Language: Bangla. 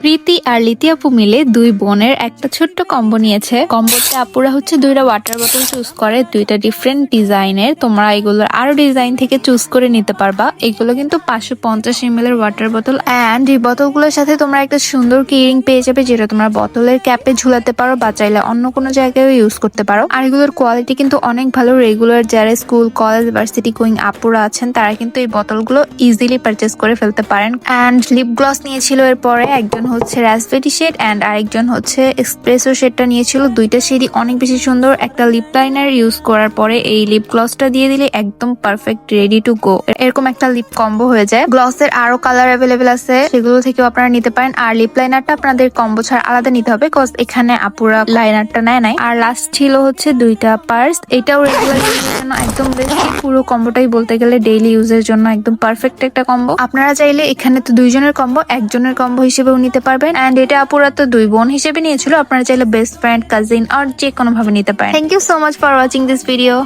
প্রীতি আর লিতি আপু মিলে দুই বোনের একটা ছোট্ট কম্বো নিয়েছে। কম্বোতে আপুরা হচ্ছে দুইটা ওয়াটার বোতল চুজ করে, দুইটা ডিফারেন্ট ডিজাইনের তোমরা এগুলোর আরও ডিজাইন থেকে চুজ করে নিতে পারবা। এগুলো কিন্তু পাঁচশো পঞ্চাশ এম এর ওয়াটার বোতল অ্যান্ড এই বোতলগুলোর সাথে তোমরা একটা সুন্দর কিরিং পেয়ে যাবে, যেটা তোমরা বোতলের ক্যাপে ঝুলাতে পারো বা চাইলে অন্য কোনো জায়গায় ইউজ করতে পারো। আর এগুলোর কোয়ালিটি কিন্তু অনেক ভালো। রেগুলার যারা স্কুল কলেজ ভার্সিটি গোয়িং আপুরা আছেন, তারা কিন্তু এই বোতলগুলো ইজিলি পারচেস করে ফেলতে পারেন। অ্যান্ড লিপ গ্লস নিয়েছিল এরপরে একজন হচ্ছে রাসবেরি শেড অ্যান্ড আরেকজন হচ্ছে এক্সপ্রেসো শেডটা নিয়েছিল। দুইটা শেডই অনেক বেশি সুন্দর। একটা লিপ লাইনার ইউজ করার পরে এই লিপ গ্লসটা দিয়ে দিলে একদম পারফেক্ট রেডি টু গো এরকম একটা লিপ কম্বো হয়ে যায়। গ্লসের আরও কালার অ্যাভেলেবেল আছে। সেগুলো থেকেও আপনারা নিতে পারেন। আর লিপ লাইনারটা আপনাদের কম্বো ছাড়া আলাদা নিতে হবে কজ এখানে আপুরা লাইনারটা নেয় নাই। আর লাস্ট ছিল হচ্ছে দুইটা পার্স এটাও রেগুলার জন্য একদম বেস্ট পুরো কম্বোটাই বলতে গেলে ডেইলি ইউজের জন্য একদম পারফেক্ট একটা কম্বো আপনারা চাইলে এখানে তো দুইজনের কম্বো একজনের কম্বো হিসেবেও নিতে পারবেন। অ্যান্ড এটা আপুরা তো দুই বোন হিসেবে নিয়েছিল। আপনারা চাইলে বেস্ট ফ্রেন্ড কাজিন আর যে কোনো ভাবে নিতে পারেন। Thank you so much for watching this video